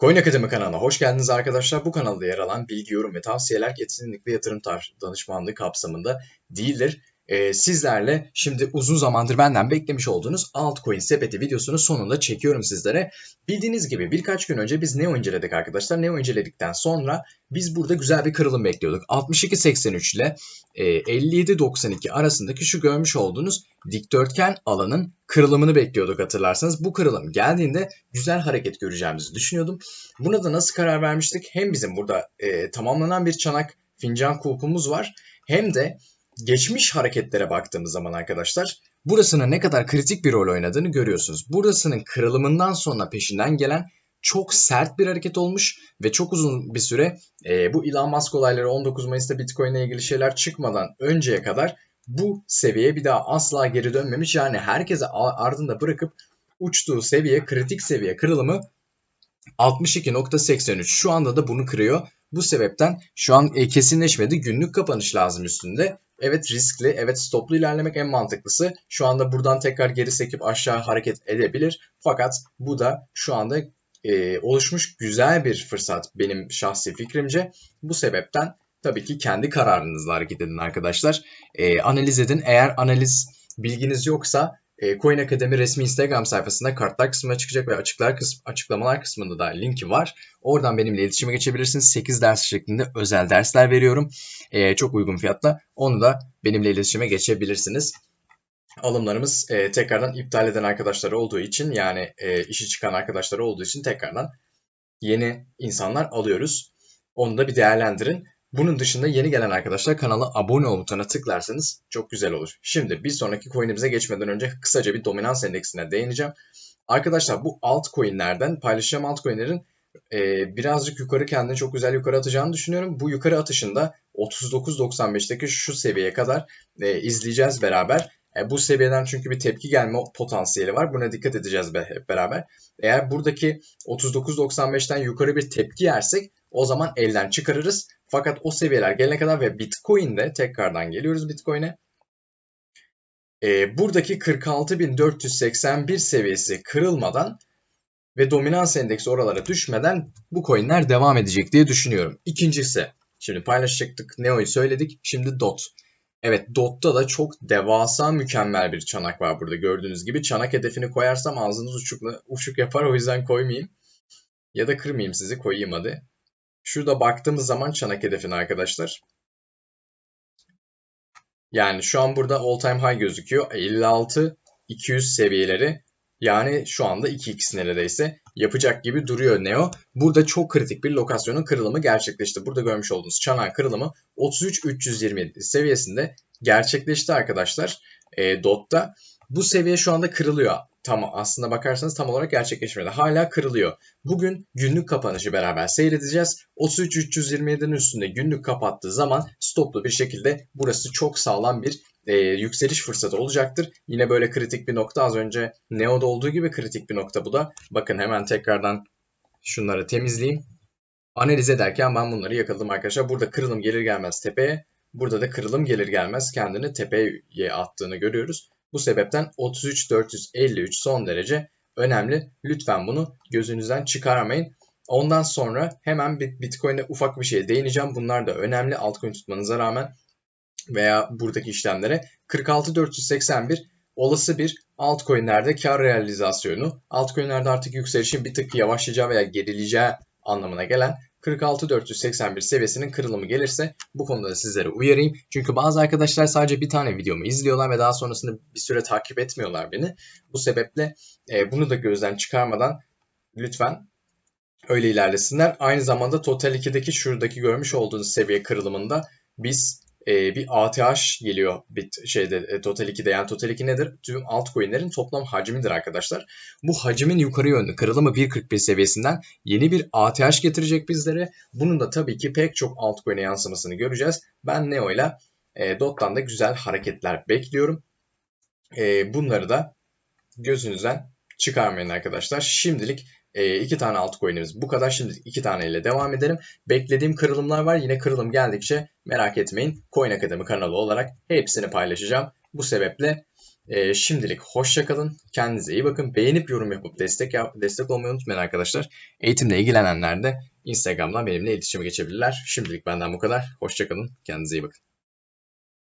Coin Akademi kanalına hoş geldiniz arkadaşlar. Bu kanalda yer alan bilgi, yorum ve tavsiyeler kesinlikle yatırım danışmanlığı kapsamında değildir. Ee, sizlerle şimdi uzun zamandır benden beklemiş olduğunuz altcoin sepeti videosunu sonunda çekiyorum sizlere. Bildiğiniz gibi birkaç gün önce biz Neo inceledik arkadaşlar. Neo inceledikten sonra biz burada güzel bir kırılım bekliyorduk. 62.83 ile e, 57.92 arasındaki şu görmüş olduğunuz dikdörtgen alanın kırılımını bekliyorduk hatırlarsanız. Bu kırılım geldiğinde güzel hareket göreceğimizi düşünüyordum. Buna da nasıl karar vermiştik? Hem bizim burada e, tamamlanan bir çanak fincan kulpumuz var hem de geçmiş hareketlere baktığımız zaman arkadaşlar burasının ne kadar kritik bir rol oynadığını görüyorsunuz. Burasının kırılımından sonra peşinden gelen çok sert bir hareket olmuş ve çok uzun bir süre e, bu Elon Musk olayları 19 Mayıs'ta Bitcoin ile ilgili şeyler çıkmadan önceye kadar bu seviyeye bir daha asla geri dönmemiş. Yani herkese ardında bırakıp uçtuğu seviye, kritik seviye kırılımı 62.83. Şu anda da bunu kırıyor. Bu sebepten şu an e, kesinleşmedi. Günlük kapanış lazım üstünde. Evet riskli, evet stoplu ilerlemek en mantıklısı. Şu anda buradan tekrar geri sekip aşağı hareket edebilir. Fakat bu da şu anda e, oluşmuş güzel bir fırsat benim şahsi fikrimce. Bu sebepten tabii ki kendi kararınızla hareket edin arkadaşlar. E, analiz edin. Eğer analiz bilginiz yoksa e, Coin Akademi resmi Instagram sayfasında kartlar kısmına çıkacak ve açıklar kısm açıklamalar kısmında da linki var. Oradan benimle iletişime geçebilirsiniz. 8 ders şeklinde özel dersler veriyorum. E, çok uygun fiyatla. Onu da benimle iletişime geçebilirsiniz. Alımlarımız e, tekrardan iptal eden arkadaşlar olduğu için yani e, işi çıkan arkadaşlar olduğu için tekrardan yeni insanlar alıyoruz. Onu da bir değerlendirin. Bunun dışında yeni gelen arkadaşlar kanala abone ol butonuna tıklarsanız çok güzel olur. Şimdi bir sonraki coin'imize geçmeden önce kısaca bir dominans endeksine değineceğim. Arkadaşlar bu altcoin'lerden paylaşacağım altcoin'lerin e, birazcık yukarı kendini çok güzel yukarı atacağını düşünüyorum. Bu yukarı atışında 39.95'teki şu seviyeye kadar e, izleyeceğiz beraber. E, bu seviyeden çünkü bir tepki gelme potansiyeli var. Buna dikkat edeceğiz be, hep beraber. Eğer buradaki 39.95'ten yukarı bir tepki yersek o zaman elden çıkarırız. Fakat o seviyeler gelene kadar ve Bitcoin'de tekrardan geliyoruz Bitcoin'e. E, buradaki 46.481 seviyesi kırılmadan ve dominans endeksi oralara düşmeden bu coinler devam edecek diye düşünüyorum. İkincisi, şimdi paylaşacaktık Neo'yu söyledik. Şimdi DOT. Evet DOT'ta da çok devasa mükemmel bir çanak var burada gördüğünüz gibi. Çanak hedefini koyarsam ağzınız uçukla, uçuk yapar o yüzden koymayayım. Ya da kırmayayım sizi koyayım hadi. Şurada baktığımız zaman çanak hedefine arkadaşlar. Yani şu an burada all time high gözüküyor. 56 200 seviyeleri yani şu anda 2x neredeyse yapacak gibi duruyor Neo. Burada çok kritik bir lokasyonun kırılımı gerçekleşti. Burada görmüş olduğunuz çanak kırılımı 33-327 seviyesinde gerçekleşti arkadaşlar. E, DOT'ta. Bu seviye şu anda kırılıyor. Tam aslında bakarsanız tam olarak gerçekleşmedi. Hala kırılıyor. Bugün günlük kapanışı beraber seyredeceğiz. 33-327'nin üstünde günlük kapattığı zaman stoplu bir şekilde burası çok sağlam bir e, yükseliş fırsatı olacaktır. Yine böyle kritik bir nokta az önce Neo'da olduğu gibi kritik bir nokta bu da. Bakın hemen tekrardan şunları temizleyeyim. Analiz ederken ben bunları yakaladım arkadaşlar. Burada kırılım gelir gelmez tepeye. Burada da kırılım gelir gelmez kendini tepeye attığını görüyoruz. Bu sebepten 33453 son derece önemli. Lütfen bunu gözünüzden çıkarmayın. Ondan sonra hemen bir Bitcoin'e ufak bir şey değineceğim. Bunlar da önemli altcoin tutmanıza rağmen veya buradaki işlemlere 46481 olası bir altcoin'lerde kar realizasyonu. Altcoin'lerde artık yükselişin bir tık yavaşlayacağı veya gerileyeceği anlamına gelen 46481 seviyesinin kırılımı gelirse bu konuda da sizlere uyarayım. Çünkü bazı arkadaşlar sadece bir tane videomu izliyorlar ve daha sonrasında bir süre takip etmiyorlar beni. Bu sebeple e, bunu da gözden çıkarmadan lütfen öyle ilerlesinler. Aynı zamanda Total 2'deki şuradaki görmüş olduğunuz seviye kırılımında biz e, bir ATH geliyor bit şeyde e, Total 2'de. Yani Total 2 nedir? Tüm altcoin'lerin toplam hacmidir arkadaşlar. Bu hacmin yukarı yönlü kırılımı 1.41 seviyesinden yeni bir ATH getirecek bizlere. Bunun da tabii ki pek çok altcoin'e yansımasını göreceğiz. Ben Neo ile e, Dot'tan da güzel hareketler bekliyorum. E, bunları da gözünüzden çıkarmayın arkadaşlar. Şimdilik e, iki tane altcoin'imiz bu kadar. Şimdi iki taneyle devam edelim. Beklediğim kırılımlar var. Yine kırılım geldikçe merak etmeyin. Coin Akademi kanalı olarak hepsini paylaşacağım. Bu sebeple Ee, şimdilik hoşça kalın. Kendinize iyi bakın. Beğenip yorum yapıp destek yap destek olmayı unutmayın arkadaşlar. Eğitimle ilgilenenler de Instagram'dan benimle iletişime geçebilirler. Şimdilik benden bu kadar. Hoşça kalın. Kendinize iyi bakın.